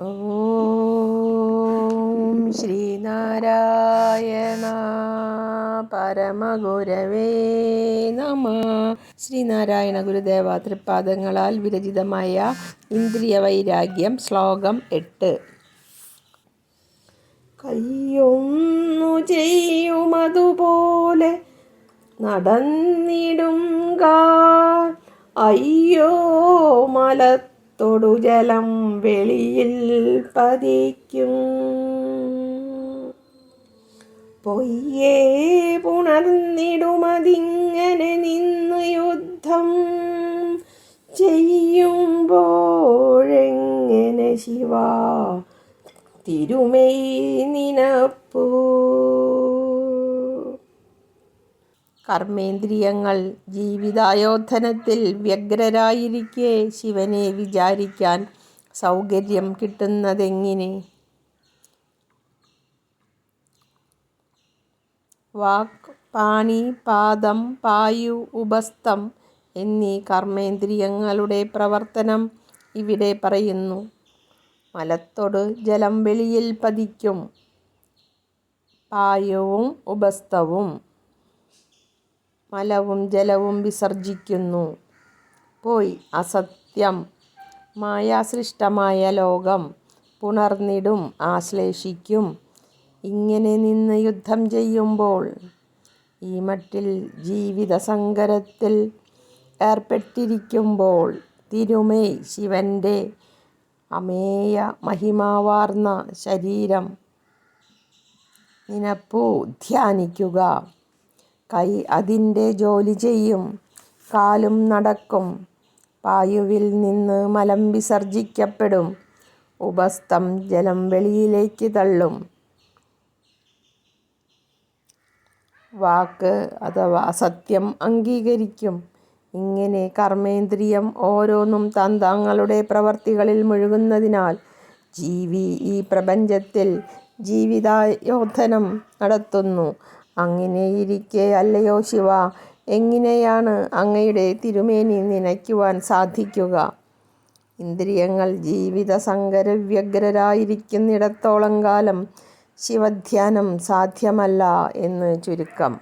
ഓം ശ്രീനാരായണ പരമഗുരവേ നമ. ശ്രീനാരായണ ഗുരുദേവ തൃപ്പാദങ്ങളാൽ വിരചിതമായ ഇന്ദ്രിയ വൈരാഗ്യം ശ്ലോകം എട്ട്. കയ്യൊന്നു ചെയ്യുമതുപോലെ നടന്നിടും കാൽ. അയ്യോ മലത്തൊടു ജലം വെളിയിൽ പതിക്കും. പൊയ്യേ പുണർന്നിടുമതിങ്ങനെ നിന്ന് യുദ്ധം ചെയ്യുമ്പോഴെങ്ങനെ ശിവ തിരുമൈ നിനപ്പൂ കർമ്മേന്ദ്രിയങ്ങൾ ജീവിതായോധനത്തിൽ വ്യഗ്രരായിരിക്കെ ശിവനെ വിചാരിക്കാൻ സൗകര്യം കിട്ടുന്നതെങ്ങനെ? വാക് പാണി പാദം പായു ഉപസ്ഥം എന്നീ കർമ്മേന്ദ്രിയങ്ങളുടെ പ്രവർത്തനം ഇവിടെ പറയുന്നു. മലത്തോട് ജലം വെളിയിൽ പതിക്കും. പായവും ഉപസ്ഥവും. മലവും ജലവും വിസർജിക്കുന്നു. പോയി അസത്യം. മായാസൃഷ്ടമായ ലോകം പുണർന്നിടും ആശ്ലേഷിക്കും. ഇങ്ങനെ നിന്ന് യുദ്ധം ചെയ്യുമ്പോൾ ഈ മട്ടിൽ ജീവിത സങ്കരത്തിൽ ഏർപ്പെട്ടിരിക്കുമ്പോൾ തിരുമേ ശിവന്റെ അമേയ മഹിമാവാർന്ന ശരീരം. നിനപ്പു ധ്യാനിക്കുക. കൈ അതിന്റെ ജോലി ചെയ്യും. കാലും നടക്കും. പായുവിൽ നിന്ന് മലം വിസർജിക്കപ്പെടും. ഉപസ്ഥം ജലം വെളിയിലേക്ക് തള്ളും. വാക്ക് അഥവാ സത്യം അംഗീകരിക്കും. ഇങ്ങനെ കർമ്മേന്ദ്രിയം ഓരോന്നും തന്താങ്ങളുടെ പ്രവർത്തികളിൽ മുഴുകുന്നതിനാൽ ജീവി ഈ പ്രപഞ്ചത്തിൽ ജീവിതായോധനം നടത്തുന്നു. അങ്ങനെയിരിക്കെ അല്ലയോ ശിവ? എങ്ങനെയാണ് അങ്ങയുടെ തിരുമേനി നനയ്ക്കുവാൻ സാധിക്കുക? ഇന്ദ്രിയങ്ങൾ ജീവിത സങ്കരവ്യഗ്രരായിരിക്കുന്നിടത്തോളം കാലം ശിവധ്യാനം സാധ്യമല്ല എന്ന് ചുരുക്കം.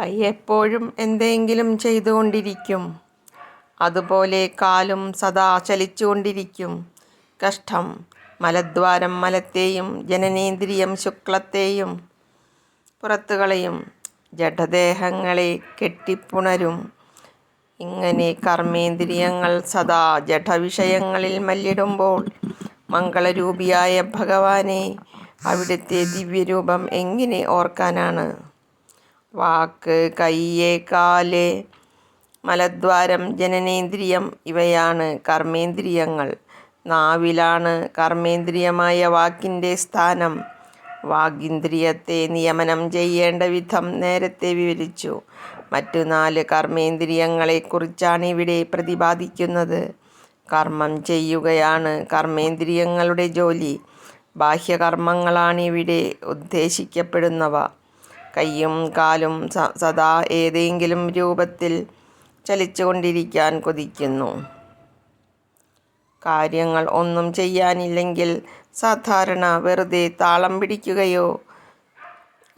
കൈ എപ്പോഴും എന്തെങ്കിലും ചെയ്തുകൊണ്ടിരിക്കും. അതുപോലെ കാലും സദാ ചലിച്ചുകൊണ്ടിരിക്കും. കഷ്ടം മലദ്വാരം മലത്തെയും ജനനേന്ദ്രിയം ശുക്ലത്തെയും പുറത്തുകളയും ജഡദേഹങ്ങളെ കെട്ടിപ്പുണരും. ഇങ്ങനെ കർമ്മേന്ദ്രിയങ്ങൾ സദാ ജഡവിഷയങ്ങളിൽ മല്ലിടുമ്പോൾ മംഗളരൂപിയായ ഭഗവാനെ അവിടുത്തെ ദിവ്യരൂപം എങ്ങനെ ഓർക്കാനാണ്? വാക്ക് കയ്യ് കാൽ മലദ്വാരം ജനനേന്ദ്രിയം ഇവയാണ് കർമ്മേന്ദ്രിയങ്ങൾ. നാവിലാണ് കർമ്മേന്ദ്രിയമായ വാക്കിന്റെ സ്ഥാനം. വാഗിന്ദ്രിയത്തെ നിയമനം ചെയ്യേണ്ട വിധം നേരത്തെ വിവരിച്ചു. മറ്റു നാല് കർമ്മേന്ദ്രിയങ്ങളെക്കുറിച്ചാണ് ഇവിടെ പ്രതിപാദിക്കുന്നത്. കർമ്മം ചെയ്യുകയാണ് കർമ്മേന്ദ്രിയങ്ങളുടെ ജോലി. ബാഹ്യകർമ്മങ്ങളാണ് ഇവിടെ ഉദ്ദേശിക്കപ്പെടുന്നവ. കയ്യും കാലും സദാ ഏതെങ്കിലും രൂപത്തിൽ ചലിച്ചുകൊണ്ടിരിക്കാൻ കൊതിക്കുന്നു. കാര്യങ്ങൾ ഒന്നും ചെയ്യാനില്ലെങ്കിൽ സാധാരണ വെറുതെ താളം പിടിക്കുകയോ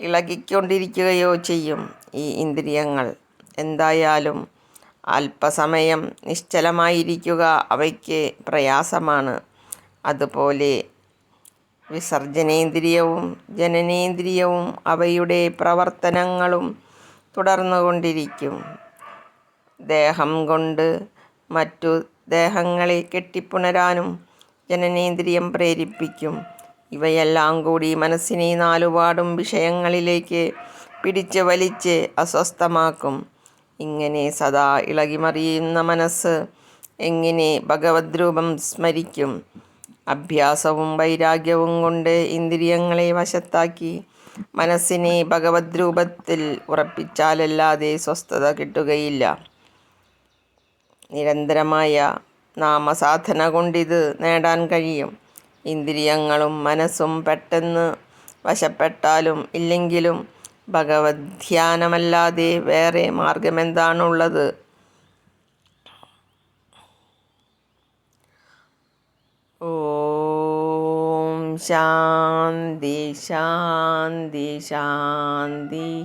ഇളകിക്കൊണ്ടിരിക്കുകയോ ചെയ്യും ഈ ഇന്ദ്രിയങ്ങൾ. എന്തായാലും അല്പസമയം നിശ്ചലമായിരിക്കുക അവയ്ക്ക് പ്രയാസമാണ്. അതുപോലെ വിസർജനേന്ദ്രിയവും ജനനേന്ദ്രിയവും അവയുടെ പ്രവർത്തനങ്ങളും തുടർന്നുകൊണ്ടിരിക്കും. ദേഹം കൊണ്ട് മറ്റു ദേഹങ്ങളെ കെട്ടിപ്പുണരാനും ജനനേന്ദ്രിയം പ്രേരിപ്പിക്കും. ഇവയെല്ലാം കൂടി മനസ്സിനെ നാലുപാടും വിഷയങ്ങളിലേക്ക് പിടിച്ച് വലിച്ച് അസ്വസ്ഥമാക്കും. ഇങ്ങനെ സദാ ഇളകിമറിയുന്ന മനസ്സ് എങ്ങനെ ഭഗവത് രൂപം സ്മരിക്കും? അഭ്യാസവും വൈരാഗ്യവും കൊണ്ട് ഇന്ദ്രിയങ്ങളെ വശത്താക്കി മനസ്സിനെ ഭഗവത് രൂപത്തിൽ ഉറപ്പിച്ചാലല്ലാതെ സ്വസ്ഥത കിട്ടുകയില്ല. നിരന്തരമായ നാമസാധന കൊണ്ടിത് നേടാൻ കഴിയും. ഇന്ദ്രിയങ്ങളും മനസ്സും പെട്ടെന്ന് വശപ്പെട്ടാലും ഇല്ലെങ്കിലും ഭഗവത് ധ്യാനമല്ലാതെ വേറെ മാർഗമെന്താണുള്ളത്? ഓം ശാന്തി ശാന്തി ശാന്തി